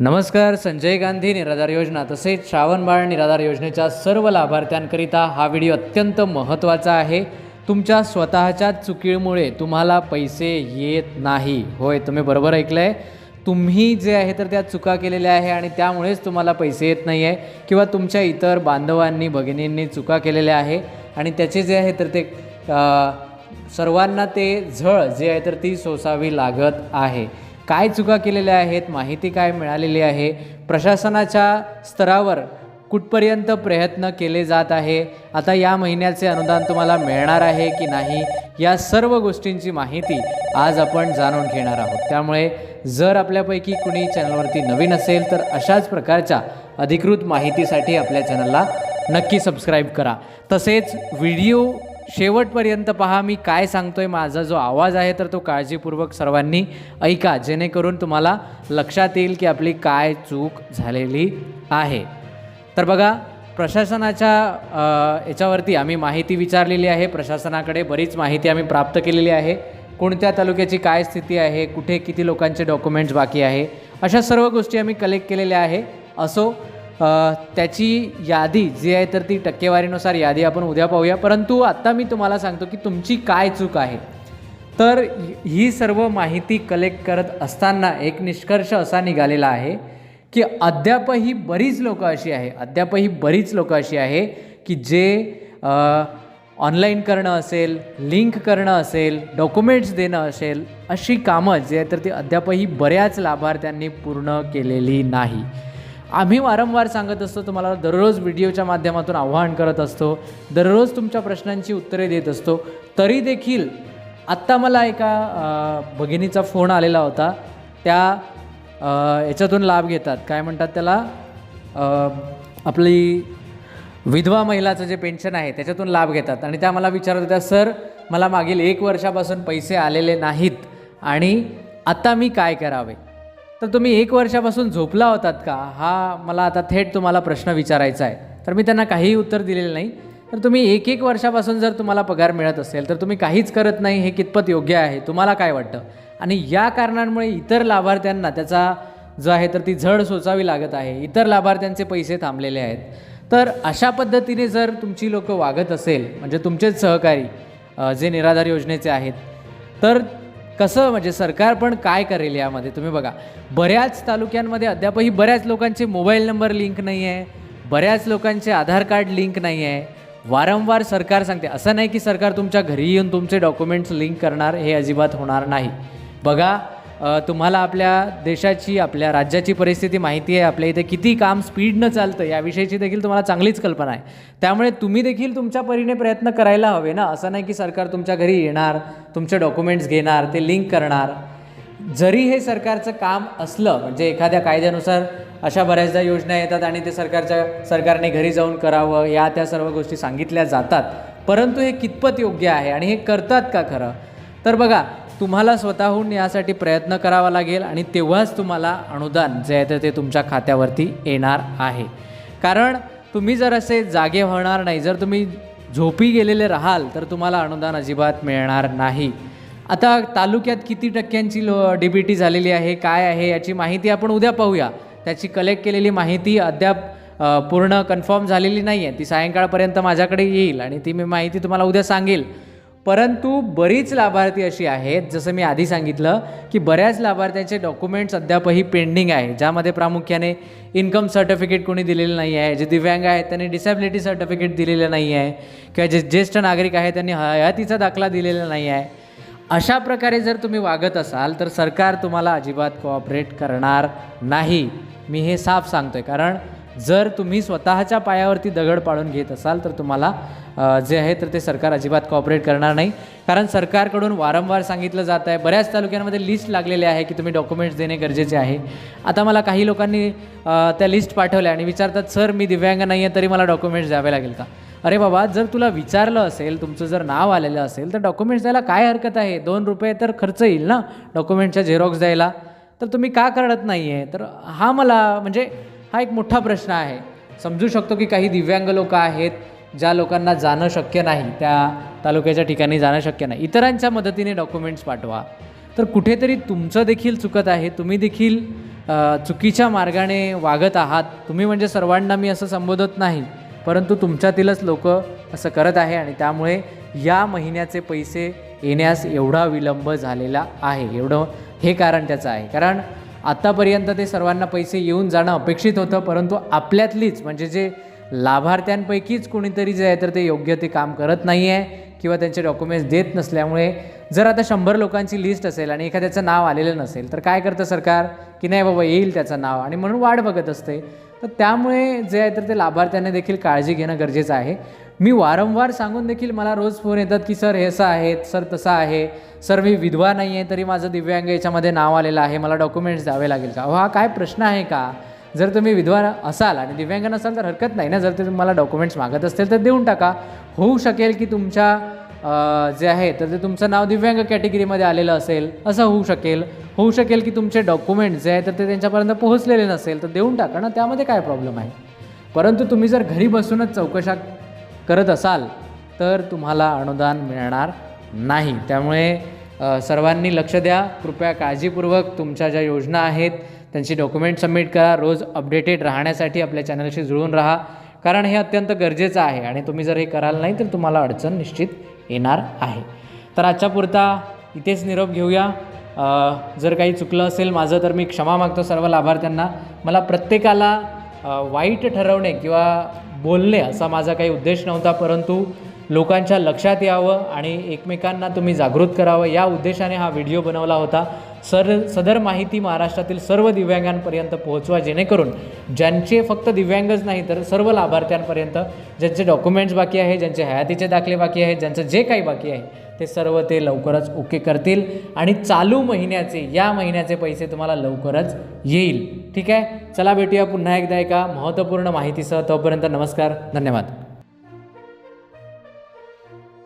नमस्कार संजय गांधी निराधार योजना तसेच श्रावणबाळ निराधार योजनेच्या सर्व लाभार्थ्यांकरिता हा व्हिडिओ अत्यंत महत्त्वाचा आहे. तुमच्या स्वतःच्या चुकीमुळे तुम्हाला पैसे येत नाही. होय तुम्ही बरोबर ऐकलं आहे तुम्ही जे आहे तर त्या चुका केलेल्या आहे आणि त्यामुळेच तुम्हाला पैसे येत नाही आहे किंवा तुमच्या इतर बांधवांनी भगिनींनी चुका केलेल्या आहे आणि त्याचे जे आहे तर ते सर्वांना ते झळ जे आहे तर ती सोसावी लागत आहे. काय चुका केलेल्या आहेत माहिती काय मिळालेली आहे? प्रशासनाच्या स्तरावर कुठपर्यंत प्रयत्न केले जात आहे? आता या महिन्याचे अनुदान तुम्हाला मिळणार आहे की नाही? या सर्व गोष्टींची माहिती आज आपण जाणून घेणार आहोत. त्यामुळे जर आपल्यापैकी कुणी चॅनलवरती नवीन असेल तर अशाच प्रकारच्या अधिकृत माहितीसाठी आपल्या चॅनलला नक्की सबस्क्राईब करा. तसेच व्हिडिओ शेवटपर्यंत पहा मी काय सांगतोय माझा जो आवाज आहे तर तो काळजीपूर्वक सर्वांनी ऐका जेणेकरून तुम्हाला लक्षात येईल की आपली काय चूक झालेली आहे. तर बघा प्रशासनाच्या याच्यावरती आम्ही माहिती विचारलेली आहे. प्रशासनाकडे बरीच माहिती आम्ही प्राप्त केलेली आहे. कोणत्या तालुक्याची काय स्थिती आहे? कुठे किती लोकांचे डॉक्युमेंट्स बाकी आहे? अशा सर्व गोष्टी आम्ही कलेक्ट केलेल्या आहे. असो त्याची यादी जी आहे तर ती टक्केवारीनुसार यादी आपण उद्या पाहूया. परंतु आत्ता मी तुम्हाला सांगतो की तुमची काय चूक आहे. तर ही सर्व माहिती कलेक्ट करत असताना एक निष्कर्ष असा निघालेला आहे की अद्यापही बरीच लोकं अशी आहे अद्यापही बरीच लोकं अशी आहे की जे ऑनलाईन करणं असेल लिंक करणं असेल डॉक्युमेंट्स देणं असेल अशी कामं जे आहे तर ती अद्यापही बऱ्याच लाभार्थ्यांनी पूर्ण केलेली नाही. आम्ही वारंवार सांगत असतो तुम्हाला दररोज व्हिडिओच्या माध्यमातून आव्हान करत असतो दररोज तुमच्या प्रश्नांची उत्तरे देत असतो. तरी देखील आत्ता मला एका भगिनीचा फोन आलेला होता. त्या याच्यातून लाभ घेतात. काय म्हणतात त्याला? आपली विधवा महिलाचं जे पेन्शन आहे त्याच्यातून लाभ घेतात. आणि त्या मला विचारत होत्या सर मला मागील एक वर्षापासून पैसे आलेले नाहीत आणि आता मी काय करावे? तर तुम्ही एक वर्षापासून झोपला होतात का? हा मला आता थेट तुम्हाला प्रश्न विचारायचा आहे. तर मी त्यांना काहीही उत्तर दिलेलं नाही. तर तुम्ही एक एक वर्षापासून जर तुम्हाला पगार मिळत असेल तर तुम्ही काहीच करत नाही हे कितपत योग्य आहे? तुम्हाला काय वाटतं? आणि या कारणांमुळे इतर लाभार्थ्यांना त्याचा जो आहे तर ती झड सोचावी लागत आहे. इतर लाभार्थ्यांचे पैसे थांबलेले आहेत. तर अशा पद्धतीने जर तुमची लोकं वागत असेल म्हणजे तुमचेच सहकारी जे निराधार योजनेचे आहेत तर कसं म्हणजे सरकार पण काय करेल यामध्ये? तुम्ही बघा बऱ्याच तालुक्यांमध्ये अद्यापही बऱ्याच लोकांचे मोबाईल नंबर लिंक नाही आहे बऱ्याच लोकांचे आधार कार्ड लिंक नाही आहे वारंवार सरकार सांगते असं नाही की सरकार तुमच्या घरी येऊन तुमचे डॉक्युमेंट्स लिंक करणार हे अजिबात होणार नाही. बघा तुम्हाला आपल्या देशाची आपल्या राज्याची परिस्थिती माहिती आहे. आपल्या इथे किती काम स्पीडनं चालतं याविषयीची देखील तुम्हाला चांगलीच कल्पना आहे. त्यामुळे तुम्ही देखील तुमच्या परीने प्रयत्न करायला हवे ना? असं नाही की सरकार तुमच्या घरी येणार तुमचे डॉक्युमेंट्स घेणार ते लिंक करणार. जरी हे सरकारचं काम असलं म्हणजे एखाद्या कायद्यानुसार अशा बऱ्याचदा योजना येतात आणि ते सरकारच्या सरकारने घरी जाऊन करावं या त्या सर्व गोष्टी सांगितल्या जातात. परंतु हे कितपत योग्य आहे आणि हे करतात का खरं? तर बघा तुम्हाला स्वतःहून यासाठी प्रयत्न करावा लागेल आणि तेव्हाच तुम्हाला अनुदान जे आहे तर ते तुमच्या खात्यावरती येणार आहे. कारण तुम्ही जर असे जागे होणार नाही जर तुम्ही झोपी गेलेले राहाल तर तुम्हाला अनुदान अजिबात मिळणार नाही. आता तालुक्यात किती टक्क्यांची लो डी बी टी झालेली आहे काय आहे याची माहिती आपण उद्या पाहूया. त्याची कलेक्ट केलेली माहिती अद्याप पूर्ण कन्फर्म झालेली नाही आहे ती सायंकाळपर्यंत माझ्याकडे येईल आणि ती मी माहिती तुम्हाला उद्या सांगेल. परंतु बरीच लाभार्थी अशी आहेत जसं मी आधी सांगितलं की बऱ्याच लाभार्थ्यांचे डॉक्युमेंट्स अद्यापही पेंडिंग आहे ज्यामध्ये प्रामुख्याने इन्कम सर्टिफिकेट कोणी दिलेलं नाही आहे जे दिव्यांग आहेत त्यांनी डिसॅबिलिटी सर्टिफिकेट दिलेलं नाही आहे किंवा जे ज्येष्ठ नागरिक आहेत त्यांनी हयातीचा दाखला दिलेला नाही आहे. अशा प्रकारे जर तुम्ही वागत असाल तर सरकार तुम्हाला अजिबात कोऑपरेट करणार नाही. मी हे साफ सांगतो आहे कारण जर तुम्ही स्वतःच्या पायावरती दगड पाडून घेत असाल तर तुम्हाला जे आहे तर ते सरकार अजिबात कॉपरेट करणार नाही. कारण सरकारकडून वारंवार सांगितलं जात आहे बऱ्याच तालुक्यांमध्ये लिस्ट लागलेली आहे की तुम्ही डॉक्युमेंट्स देणे गरजेचे आहे. आता मला काही लोकांनी त्या लिस्ट पाठवल्या आणि विचारतात सर मी दिव्यांग नाही आहे तरी मला डॉक्युमेंट्स द्यावे लागेल का? अरे बाबा जर तुला विचारलं असेल तुमचं जर नाव आलेलं असेल तर डॉक्युमेंट्स द्यायला काय हरकत आहे? दोन रुपये तर खर्च येईल ना डॉक्युमेंटच्या झेरॉक्स द्यायला. तर तुम्ही का करत नाही आहे तर हा मला म्हणजे हा एक मोठा प्रश्न आहे. समजू शकतो की काही दिव्यांग लोक आहेत ज्या लोकांना जाणं शक्य नाही त्या तालुक्याच्या ठिकाणी जाणं शक्य नाही. इतरांच्या मदतीने डॉक्युमेंट्स पाठवा. तर कुठेतरी तुमचं देखील चुकत आहे. तुम्ही देखील चुकीच्या मार्गाने वागत आहात. तुम्ही म्हणजे सर्वांना मी असं संबोधत नाही परंतु तुमच्यातीलच लोक असं करत आहे आणि त्यामुळे या महिन्याचे पैसे येण्यास एवढा विलंब झालेला आहे. एवढं हे कारण त्याचं आहे. कारण आत्तापर्यंत ते सर्वांना पैसे येऊन जाणं अपेक्षित होतं परंतु आपल्यातलीच म्हणजे जे लाभार्थ्यांपैकीच कोणीतरी जे आहे तर ते योग्य ते काम करत नाही आहे किंवा त्यांचे डॉक्युमेंट्स देत नसल्यामुळे जर आता शंभर लोकांची लिस्ट असेल आणि एखाद्याचं नाव आलेलं नसेल तर काय करतं सरकार? की नाही बाबा येईल त्याचं नाव. आणि म्हणून वाट बघत असते. तर त्यामुळे जे आहे तर ते लाभार्थ्यांना देखील काळजी घेणं गरजेचं आहे. मी वारंवार सांगून देखील मला रोज फोन येतात की सर हे असं आहे सर तसं आहे. सर मी विधवा नाही आहे तरी माझं दिव्यांग याच्यामध्ये नाव आलेलं आहे. मला डॉक्युमेंट्स द्यावे लागेल का? हा काय प्रश्न आहे का? जर तुम्ही विधवा असाल आणि दिव्यांग नसाल तर हरकत नाही ना. जर ते तुम्हाला डॉक्युमेंट्स मागत असतील तर देऊन टाका. होऊ शकेल की तुमच्या जे आहे तर ते तुमचं नाव दिव्यांग कॅटेगरीमध्ये आलेलं असेल. असं होऊ शकेल. होऊ शकेल की तुमचे डॉक्युमेंट्स जे आहे तर ते त्यांच्यापर्यंत पोहोचलेले नसेल तर देऊन टाका ना. त्यामध्ये काय प्रॉब्लेम आहे? परंतु तुम्ही जर घरी बसूनच चौकशा करत असाल तर तुम्हाला अनुदान मिळणार नाही. त्यामुळे सर्वांनी लक्ष द्या. कृपया काळजीपूर्वक तुमच्या ज्या योजना आहेत त्यांची डॉक्युमेंट सबमिट करा. रोज अपडेटेड राहण्यासाठी आपल्या चॅनलशी जुळून राहा. कारण हे अत्यंत गरजेचं आहे आणि तुम्ही जर हे कराल नाही तर तुम्हाला अडचण निश्चित येणार आहे. तर आजच्या पुरता इथेच निरोप घेऊया. जर काही चुकलं असेल माझं तर मी क्षमा मागतो सर्व लाभार्थ्यांना. मला प्रत्येकाला वाईट ठरवणे किंवा बोलणे असा माझा काही उद्देश नव्हता परंतु लोकांच्या लक्षात यावं आणि एकमेकांना तुम्ही जागृत करावं. या उद्देशाने हा व्हिडिओ बनवला होता. सर सदर माहिती महाराष्ट्रातील सर्व दिव्यांगांपर्यंत पोहोचवा जेणेकरून ज्यांचे फक्त दिव्यांगच नाही तर सर्व लाभार्थ्यांपर्यंत ज्यांचे डॉक्युमेंट्स बाकी आहे ज्यांचे हयातीचे दाखले बाकी आहेत ज्यांचं जे काही बाकी आहे ते सर्व ते लवकरच ओके करतील. आणि चालू महिन्याचे या महिन्याचे पैसे तुम्हाला लवकरच येईल. ठीक आहे? चला भेटूया पुन्हा एकदा एका महत्त्वपूर्ण माहितीसह. तोपर्यंत नमस्कार धन्यवाद.